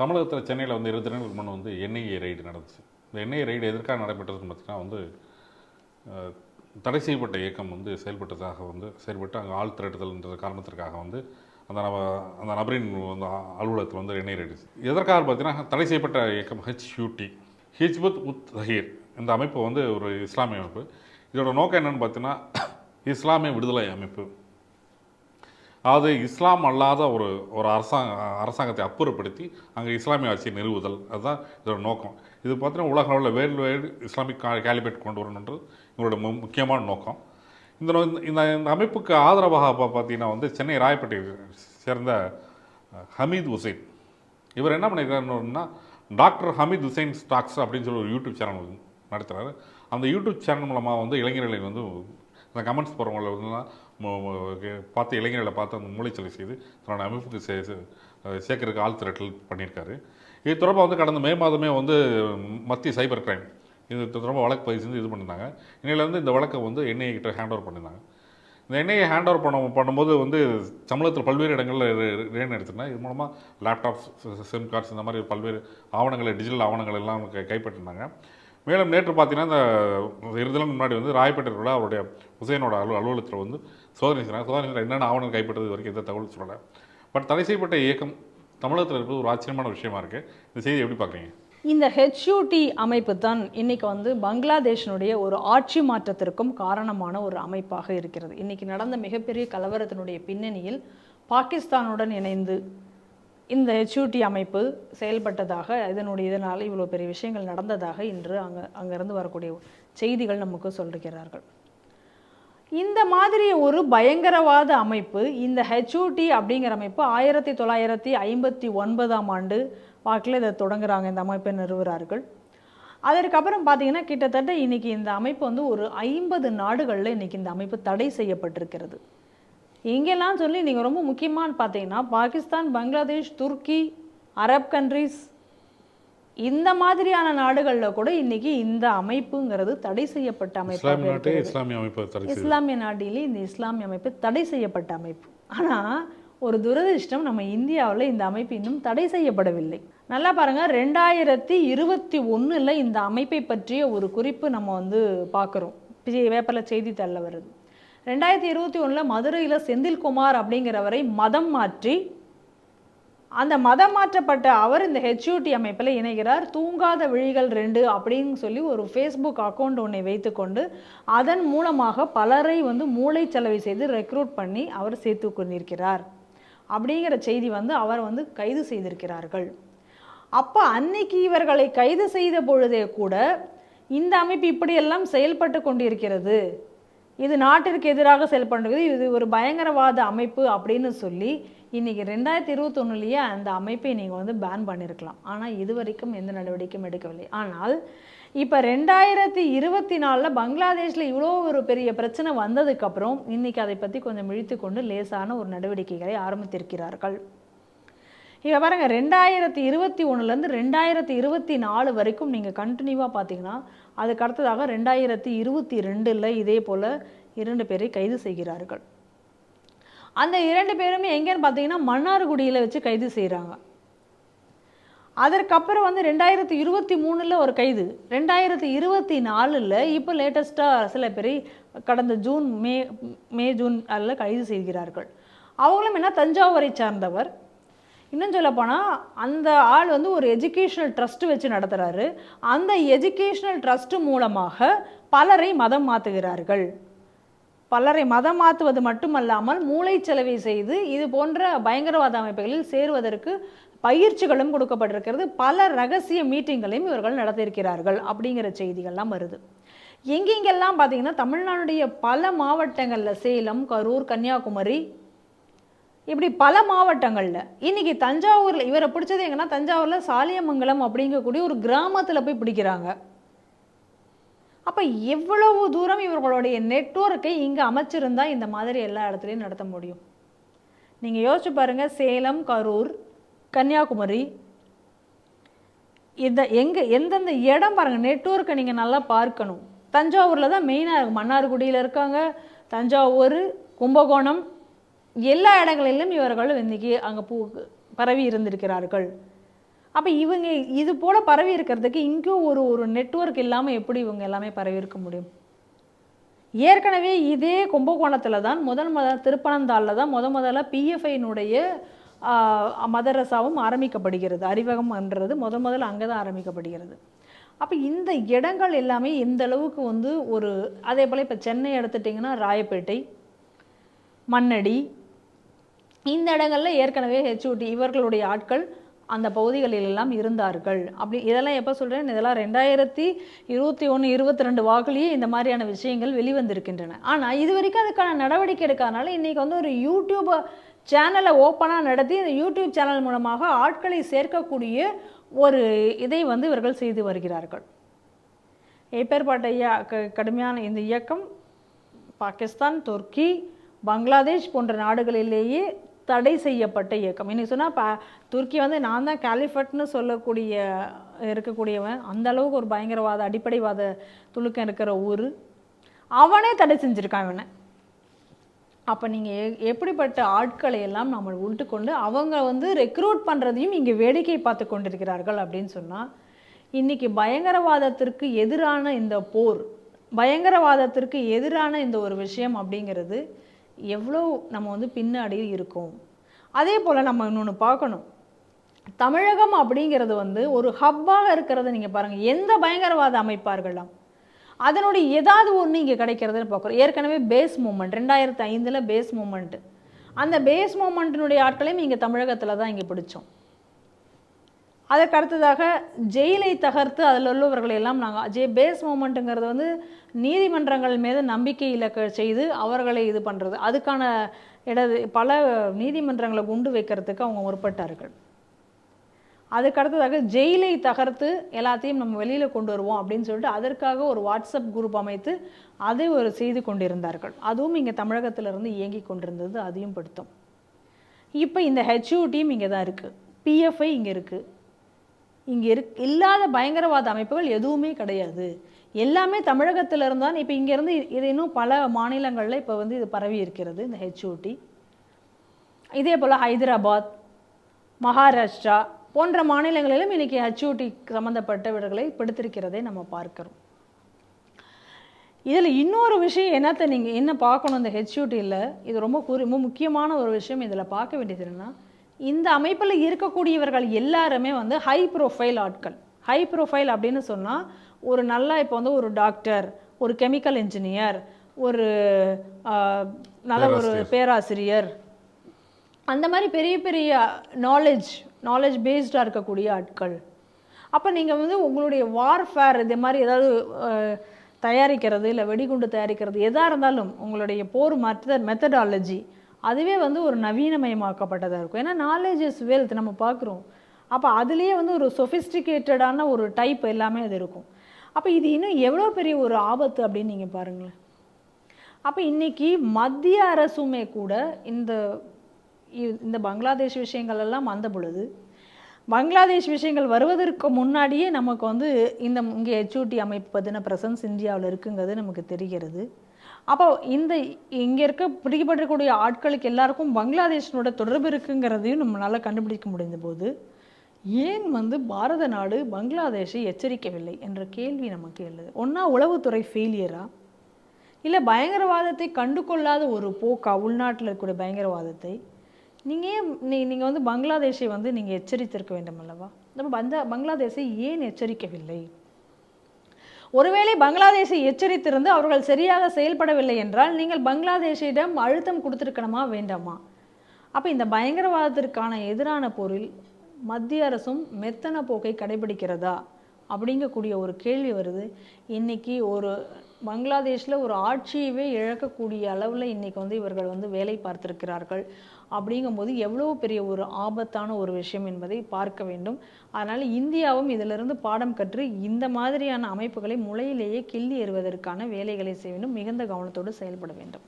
தமிழகத்தில் சென்னையில் வந்து இருபத்தி ரெண்டு முன்னே வந்து என்ஐஏ ரைடு நடந்துச்சு. இந்த என்ஐஏ ரைடு எதற்காக நடைபெற்றதுன்னு பார்த்தீங்கன்னா வந்து தடை செய்யப்பட்ட இயக்கம் வந்து செயல்பட்டதாக வந்து செயல்பட்டு அங்கே ஆள் திரட்டுதல்ன்ற காரணத்திற்காக வந்து அந்த நப அந்த நபரின் வந்து அலுவலகத்தில் வந்து எண்ணெய் ரைடு எதற்காக பார்த்தீங்கன்னா தடை செய்யப்பட்ட இயக்கம் ஹெச்யூடி ஹிஜ்பத் உத் தஹீர் இந்த அமைப்பு வந்து ஒரு இஸ்லாமிய அமைப்பு. இதோட நோக்கம் என்னென்னு பார்த்தீங்கன்னா இஸ்லாமிய விடுதலை அமைப்பு. அதாவது இஸ்லாம் அல்லாத ஒரு ஒரு அரசாங்க அரசாங்கத்தை அப்புறப்படுத்தி அங்கே இஸ்லாமிய ஆட்சியை நிறுவுதல். அதுதான் இதோட நோக்கம். இது பார்த்தீங்கன்னா உலக அளவில் வேர்ல்டு வைடு இஸ்லாமிக் கா கேலிபேட் கொண்டு வரணுன்றது எங்களோட மு முக்கியமான நோக்கம். இந்த நோ- இந்த இந்த அமைப்புக்கு ஆதரவாக பார்த்தீங்கன்னா வந்து சென்னை ராயப்பேட்டை சேர்ந்த ஹமீத் ஹுசைன் இவர் என்ன பண்ணியிருக்காருன்னா டாக்டர் ஹமீத் ஹுசைன் ஸ்டாக்ஸ் அப்படின்னு சொல்லி ஒரு யூடியூப் சேனல் நடத்துகிறாரு அந்த யூடியூப் சேனல் மூலமாக வந்து இளைஞர்களை வந்து இந்த கமெண்ட்ஸ் போகிறவங்கள வந்து பார்த்த இளைஞர்களை பார்த்து அந்த மூளைச்சலை செய்து தன்னோட அமைப்புக்கு சே சேர்க்கறதுக்கு ஆள் திரட்டல் பண்ணியிருக்காரு. இது தொடர்பாக வந்து கடந்த மே மாதமே வந்து மத்திய சைபர் கிரைம் இது தொடர்பாக வழக்கு பதிவு செஞ்சு இது பண்ணியிருந்தாங்க. இன்னையில இந்த வழக்கை வந்து என்ஐஏ கிட்ட ஹேண்ட் ஓவர் பண்ணியிருந்தாங்க. இந்த எண்ணெயை ஹேண்ட் ஓவர் பண்ண பண்ணும்போது வந்து சம்பளத்தில் பல்வேறு இடங்களில் ரேன் எடுத்திருந்தேன் இது மூலமாக லேப்டாப் சிம் கார்ட்ஸ் இந்த மாதிரி பல்வேறு ஆவணங்களை டிஜிட்டல் ஆவணங்கள் எல்லாம் கை கைப்பற்றினாங்க மேலும் நேற்று பார்த்தீங்கன்னா இந்த இரு முன்னாடி வந்து ராயப்பேட்டையில் உள்ள அவருடைய ஹுசைனோட அலு அலுவலகத்தில் வந்து சோதனை செய்கிறாங்க சோதனை என்னென்ன ஆவணங்கள் கைப்பற்றது வரைக்கும் எந்த தகவல் சொல்லலை. பட் தடை செய்யப்பட்ட இயக்கம் தமிழகத்தில் இருப்பது ஒரு ஆச்சரியமான விஷயமா இருக்குது இந்த செய்தி எப்படி பார்க்குறீங்க? இந்த ஹெச்யூடி அமைப்பு தான் இன்னைக்கு வந்து பங்களாதேஷனுடைய ஒரு ஆட்சி மாற்றத்திற்கும் காரணமான ஒரு அமைப்பாக இருக்கிறது. இன்றைக்கி நடந்த மிகப்பெரிய கலவரத்தினுடைய பின்னணியில் பாகிஸ்தானுடன் இணைந்து இந்த ஹெச்யூடி அமைப்பு செயல்பட்டதாக இதனுடைய இதனால் இவ்வளோ பெரிய விஷயங்கள் நடந்ததாக இன்று அங்கே அங்கேருந்து வரக்கூடிய செய்திகள் நமக்கு சொல்லிருக்கிறார்கள் இந்த மாதிரி ஒரு பயங்கரவாத அமைப்பு இந்த ஹெச்ஓடி அப்படிங்கிற அமைப்பு ஆயிரத்தி தொள்ளாயிரத்தி ஐம்பத்தி ஒன்பதாம் ஆண்டு வாக்கில் இதை தொடங்குகிறாங்க இந்த அமைப்பை நிறுவுகிறார்கள் அதற்கப்புறம் பார்த்தீங்கன்னா கிட்டத்தட்ட இன்னைக்கு இந்த அமைப்பு வந்து ஒரு ஐம்பது நாடுகளில் இன்றைக்கி இந்த அமைப்பு தடை செய்யப்பட்டிருக்கிறது. எங்கெல்லாம் சொல்லி நீங்கள் ரொம்ப முக்கியமானு பார்த்தீங்கன்னா பாகிஸ்தான் பங்களாதேஷ் துருக்கி அரப் கண்ட்ரீஸ் இந்த மாதிரியான நாடுகளில் கூட இன்னைக்கு இந்த அமைப்புங்கிறது தடை செய்யப்பட்ட அமைப்பாக இஸ்லாமிய அமைப்பை இஸ்லாமிய நாட்டிலே இந்த இஸ்லாமிய அமைப்பு தடை செய்யப்பட்ட அமைப்பு. ஆனால் ஒரு துரதிர்ஷ்டம் நம்ம இந்தியாவில் இந்த அமைப்பு இன்னும் தடை செய்யப்படவில்லை. நல்லா பாருங்க ரெண்டாயிரத்தி இருபத்தி ஒன்றில் இந்த அமைப்பை பற்றிய ஒரு குறிப்பு நம்ம வந்து பார்க்குறோம். வேப்பல செய்தித்தாளில் வருது. ரெண்டாயிரத்தி இருபத்தி ஒன்றில் மதுரையில் செந்தில்குமார் அப்படிங்கிறவரை மதம் மாற்றி அந்த மதம் மாற்றப்பட்ட அவர் இந்த ஹெச்யூடி அமைப்பில் இணைகிறார். தூங்காத விழிகள் ரெண்டு அப்படின்னு சொல்லி ஒரு ஃபேஸ்புக் அக்கௌண்ட் ஒன்றை வைத்துக்கொண்டு அதன் மூலமாக பலரை வந்து மூளைச்சலவை செய்து ரெக்ரூட் பண்ணி அவர் சேர்த்து கொண்டிருக்கிறார். அப்படிங்கிற செய்தி வந்து அவர் வந்து கைது செய்திருக்கிறார்கள். அப்போ அன்னைக்கு இவர்களை கைது செய்த பொழுதே கூட இந்த அமைப்பு இப்படியெல்லாம் செயல்பட்டு கொண்டிருக்கிறது. இது நாட்டிற்கு எதிராக செயல்படுறது இது ஒரு பயங்கரவாத அமைப்பு அப்படின்னு சொல்லி இன்னைக்கு ரெண்டாயிரத்தி இருபத்தொன்னுலேயே அந்த அமைப்பை நீங்கள் வந்து பேன் பண்ணியிருக்கலாம் ஆனால் இது வரைக்கும் எந்த நடவடிக்கையும் எடுக்கவில்லை. ஆனால் இப்போ ரெண்டாயிரத்தி இருபத்தி நாலில் பங்களாதேஷில் இவ்வளோ ஒரு பெரிய பிரச்சனை வந்ததுக்கப்புறம் இன்னைக்கு அதை பற்றி கொஞ்சம் இழுத்து கொண்டு லேசான ஒரு நடவடிக்கைகளை ஆரம்பித்திருக்கிறார்கள். இப்போ பாருங்க ரெண்டாயிரத்தி இருபத்தி ஒன்றுலேருந்து ரெண்டாயிரத்தி இருபத்தி நாலு வரைக்கும் நீங்கள் கண்டினியூவாக பார்த்தீங்கன்னா அதுக்கு அடுத்ததாக ரெண்டாயிரத்தி இருபத்தி ரெண்டில் இதே போல் இரண்டு பேரை கைது செய்கிறார்கள். அந்த இரண்டு பேருமே எங்கேன்னு பார்த்தீங்கன்னா மன்னார்குடியில் வச்சு கைது செய்கிறாங்க அதற்கப்புறம் வந்து ரெண்டாயிரத்தி இருபத்தி மூணில் ஒரு கைது. ரெண்டாயிரத்தி இருபத்தி நாலில் இப்போ லேட்டஸ்ட்டாக சில பேர் கடந்த ஜூன் மே மே ஜூன் அதில் கைது செய்கிறார்கள். அவங்களும் என்ன தஞ்சாவூரை சார்ந்தவர். இன்னும் சொல்லப்போனால் அந்த ஆள் வந்து ஒரு எஜுகேஷனல் ட்ரஸ்ட்டு வச்சு நடத்துகிறாரு அந்த எஜுகேஷ்னல் ட்ரஸ்ட்டு மூலமாக பலரை மதம் மாற்றுகிறார்கள் பலரை மதம் மாற்றுவது மட்டுமல்லாமல் மூளைச்சலவை செய்து இது போன்ற பயங்கரவாத அமைப்புகளில் சேருவதற்கு பயிற்சிகளும் கொடுக்கப்பட்டிருக்கிறது. பல ரகசிய மீட்டிங்களையும் இவர்கள் நடத்தியிருக்கிறார்கள் அப்படிங்கிற செய்திகள்லாம் வருது. எங்கெங்கெல்லாம் பார்த்தீங்கன்னா தமிழ்நாடுடைய பல மாவட்டங்களில் சேலம் கரூர் கன்னியாகுமரி இப்படி பல மாவட்டங்களில். இன்றைக்கி தஞ்சாவூரில் இவரை பிடிச்சது எங்கன்னா தஞ்சாவூரில் சாலியமங்கலம் அப்படிங்கக்கூடிய ஒரு கிராமத்தில் போய் பிடிக்கிறாங்க. அப்போ எவ்வளவு தூரம் இவர்களுடைய நெட்ஒர்க்கை இங்கே அமைச்சிருந்தால் இந்த மாதிரி எல்லா இடத்துலையும் நடத்த முடியும்? நீங்கள் யோசிச்சு பாருங்கள் சேலம் கரூர் கன்னியாகுமரி இந்த எங்கே எந்தெந்த இடம் பாருங்கள் நெட்ஒர்க்கை நீங்கள் நல்லா பார்க்கணும். தஞ்சாவூரில் தான் மெயினாக இருக்கும் மன்னார்குடியில் இருக்காங்க தஞ்சாவூர் கும்பகோணம் எல்லா இடங்களிலும் இவர்கள் இன்னைக்கு அங்கே பூ பரவி இருந்திருக்கிறார்கள். அப்போ இவங்க இது போல பரவி இருக்கிறதுக்கு இங்கேயும் ஒரு ஒரு நெட்வொர்க் இல்லாமல் எப்படி இவங்க எல்லாமே பரவி இருக்க முடியும்? ஏற்கனவே இதே கும்பகோணத்தில் தான் முதல் முதல் திருப்பனந்தாளில் தான் முத முதல்ல பிஎஃப்ஐனுடைய மதரசாவும் ஆரம்பிக்கப்படுகிறது. அறிவகம்ன்றது முத முதல்ல அங்கே தான் ஆரம்பிக்கப்படுகிறது. அப்போ இந்த இடங்கள் எல்லாமே இந்த அளவுக்கு வந்து ஒரு அதே போல் இப்போ சென்னை எடுத்துட்டிங்கன்னா ராயப்பேட்டை மண்ணடி இந்த இடங்களில் ஏற்கனவே ஹெச்ஓடி இவர்களுடைய ஆட்கள் அந்த பகுதிகளில் எல்லாம் இருந்தார்கள். அப்படி இதெல்லாம் எப்போ சொல்கிறேன் இதெல்லாம் ரெண்டாயிரத்தி இருபத்தி ஒன்று இருபத்தி ரெண்டு வாக்குலேயே இந்த மாதிரியான விஷயங்கள் வெளிவந்திருக்கின்றன. ஆனால் இது வரைக்கும் அதுக்கான நடவடிக்கை எடுக்காதனால இன்றைக்கி வந்து ஒரு யூடியூப் சேனலை ஓப்பனாக நடத்தி இந்த யூடியூப் சேனல் மூலமாக ஆட்களை சேர்க்கக்கூடிய ஒரு இதை வந்து இவர்கள் செய்து வருகிறார்கள். எப்பேற்பட்ட க- கடுமையான இந்த இயக்கம் பாகிஸ்தான் துர்க்கி பங்களாதேஷ் போன்ற நாடுகளிலேயே தடை செய்யப்பட்ட இயக்கம். இன்னைக்கு சொன்னால் பா துருக்கி வந்து நான் தான் கேலிஃபட்னு சொல்லக்கூடிய இருக்கக்கூடியவன். அந்த அளவுக்கு ஒரு பயங்கரவாத அடிப்படைவாத துலுக்கம் இருக்கிற ஊர். அவனே தடை செஞ்சுருக்கான் இவனை. அப்போ நீங்கள் எப்படிப்பட்ட ஆட்களை எல்லாம் நம்ம உள்ட்டு கொண்டு அவங்க வந்து ரெக்ரூட் பண்ணுறதையும் இங்கே வேடிக்கை பார்த்து கொண்டிருக்கிறார்கள் அப்படின்னு சொன்னால் இன்றைக்கி பயங்கரவாதத்திற்கு எதிரான இந்த போர் பயங்கரவாதத்திற்கு எதிரான இந்த ஒரு விஷயம் அப்படிங்கிறது எவ்வளோ நம்ம வந்து பின்னாடி இருக்கோம். அதே போல் நம்ம இன்னொன்று பார்க்கணும். தமிழகம் அப்படிங்கிறது வந்து ஒரு ஹப்பாக இருக்கிறத நீங்கள் பாருங்கள் எந்த பயங்கரவாத அமைப்பார்களாம் அதனுடைய ஏதாவது ஒன்று இங்கே கிடைக்கிறதுன்னு பார்க்குறோம். ஏற்கனவே பேஸ் மூமெண்ட் ரெண்டாயிரத்து ஐந்தில் பேஸ் மூமெண்ட் அந்த பேஸ் மூமெண்ட்டினுடைய ஆட்களையும் இங்கே தமிழகத்தில் தான் இங்கே பிடிச்சோம். அதற்கு அடுத்ததாக ஜெயிலை தகர்த்து அதில் உள்ளவர்களை எல்லாம் நாங்கள் ஜே பேஸ் மூமெண்ட்டுங்கிறது வந்து நீதிமன்றங்கள் மீது நம்பிக்கை இலக்க செய்து அவர்களை இது பண்ணுறது அதுக்கான இடது பல நீதிமன்றங்களை குண்டு வைக்கிறதுக்கு அவங்க முற்பட்டார்கள். அதுக்கு அடுத்ததாக ஜெயிலை தகர்த்து எல்லாத்தையும் நம்ம வெளியில் கொண்டு வருவோம் அப்படின்னு சொல்லிட்டு அதற்காக ஒரு வாட்ஸ்அப் குரூப் அமைத்து அதை ஒரு செய்து கொண்டிருந்தார்கள். அதுவும் இங்கே தமிழகத்திலிருந்து இயங்கி கொண்டிருந்தது அதையும் படுத்தும். இப்போ இந்த ஹெச்யூ டீம் இங்கே தான் இருக்குது பிஎஃப்ஐ இங்கே இருக்குது இங்கே இருக் இல்லாத பயங்கரவாத அமைப்புகள் எதுவுமே கிடையாது. எல்லாமே தமிழகத்தில் இருந்தால் இப்போ இங்கேருந்து இது இன்னும் பல மாநிலங்களில் இப்போ வந்து இது பரவி இருக்கிறது இந்த ஹெச்ஓடி இதே போல் ஹைதராபாத் மகாராஷ்டிரா போன்ற மாநிலங்களிலும் இன்றைக்கி ஹெச்ஓடி சம்மந்தப்பட்டவர்களை பிடித்திருக்கிறதை நம்ம பார்க்குறோம். இதில் இன்னொரு விஷயம் என்னத்தை நீங்கள் என்ன பார்க்கணும் இந்த ஹெச்யூடியில் இது ரொம்ப குறி ரொம்ப முக்கியமான ஒரு விஷயம் இதில் பார்க்க வேண்டியது என்னன்னா இந்த அமைப்பில் இருக்கக்கூடியவர்கள் எல்லாருமே வந்து ஹை ப்ரொஃபைல் ஆட்கள். ஹை ப்ரொஃபைல் அப்படின்னு சொன்னால் ஒரு நல்ல இப்போ வந்து ஒரு டாக்டர் ஒரு கெமிக்கல் இன்ஜினியர் ஒரு நல்ல ஒரு பேராசிரியர். அந்த மாதிரி பெரிய பெரிய நாலேஜ் நாலேஜ் பேஸ்டாக இருக்கக்கூடிய ஆட்கள். அப்போ நீங்கள் வந்து உங்களுடைய வார்ஃபேர் இது மாதிரி ஏதாவது தயாரிக்கிறது இல்லை வெடிகுண்டு தயாரிக்கிறது எதாக இருந்தாலும் உங்களுடைய போர் மெத்தட் மெத்தடாலஜி அதுவே வந்து ஒரு நவீனமயமாக்கப்பட்டதாக இருக்கும். ஏன்னா நாலேஜ் இஸ் வெல்த் நம்ம பார்க்குறோம். அப்போ அதுலேயே வந்து ஒரு சொஃபிஸ்டிகேட்டடான ஒரு டைப் எல்லாமே அது இருக்கும். அப்போ இது இன்னும் எவ்வளோ பெரிய ஒரு ஆபத்து அப்படின்னு நீங்கள் பாருங்களேன். அப்போ இன்னைக்கு மத்திய அரசுமே கூட இந்த இந்த பங்களாதேஷ் விஷயங்கள் எல்லாம் வந்த பொழுது பங்களாதேஷ் விஷயங்கள் வருவதற்கு முன்னாடியே நமக்கு வந்து இந்த இங்கே ஹெச்ஓடி அமைப்பு பற்றின பிரசன்ஸ் இந்தியாவில் இருக்குங்கிறது நமக்கு தெரிகிறது. அப்போ இந்த இங்கே இருக்க பிடிக்கப்பட்டிருக்கக்கூடிய ஆட்களுக்கு எல்லாருக்கும் பங்களாதேஷனோட தொடர்பு இருக்குங்கிறதையும் நம்மளால் கண்டுபிடிக்க முடிந்த போது ஏன் வந்து பாரத நாடு பங்களாதேஷை எச்சரிக்கவில்லை என்ற கேள்வி நமக்கு எழுது. ஒன்றா உளவுத்துறை ஃபெயிலியரா இல்லை பயங்கரவாதத்தை கண்டுகொள்ளாத ஒரு போக்கா? உள்நாட்டில் இருக்கக்கூடிய பயங்கரவாதத்தை? நீங்கள் ஏன் நீ நீங்கள் வந்து பங்களாதேஷை வந்து நீங்கள் எச்சரித்திருக்க வேண்டும் அல்லவா நம்ம பஞ்சா பங்களாதேஷை ஏன் எச்சரிக்கவில்லை? ஒருவேளை பங்களாதேஷை எச்சரித்திருந்து அவர்கள் சரியாக செயல்படவில்லை என்றால் நீங்கள் பங்களாதேஷிடம் அழுத்தம் கொடுத்திருக்கணுமா வேண்டாமா? அப்போ இந்த பயங்கரவாதத்திற்கான எதிரான போரில் மத்திய அரசும் மெத்தன போக்கை கடைபிடிக்கிறதா? அப்படிங்கக்கூடிய ஒரு கேள்வி வருது. இன்னைக்கு ஒரு பங்களாதேஷில் ஒரு ஆட்சியவே இழக்கக்கூடிய அளவில் இன்னைக்கு வந்து இவர்கள் வந்து வேலை பார்த்திருக்கிறார்கள். அப்படிங்கும்போது எவ்வளோ பெரிய ஒரு ஆபத்தான ஒரு விஷயம் என்பதை பார்க்க வேண்டும். அதனால் இந்தியாவும் இதிலிருந்து பாடம் கற்று இந்த மாதிரியான அமைப்புகளை முளையிலேயே கிள்ளி எறுவதற்கான வேலைகளை செய்ய வேண்டும். மிகுந்த கவனத்தோடு செயல்பட வேண்டும்.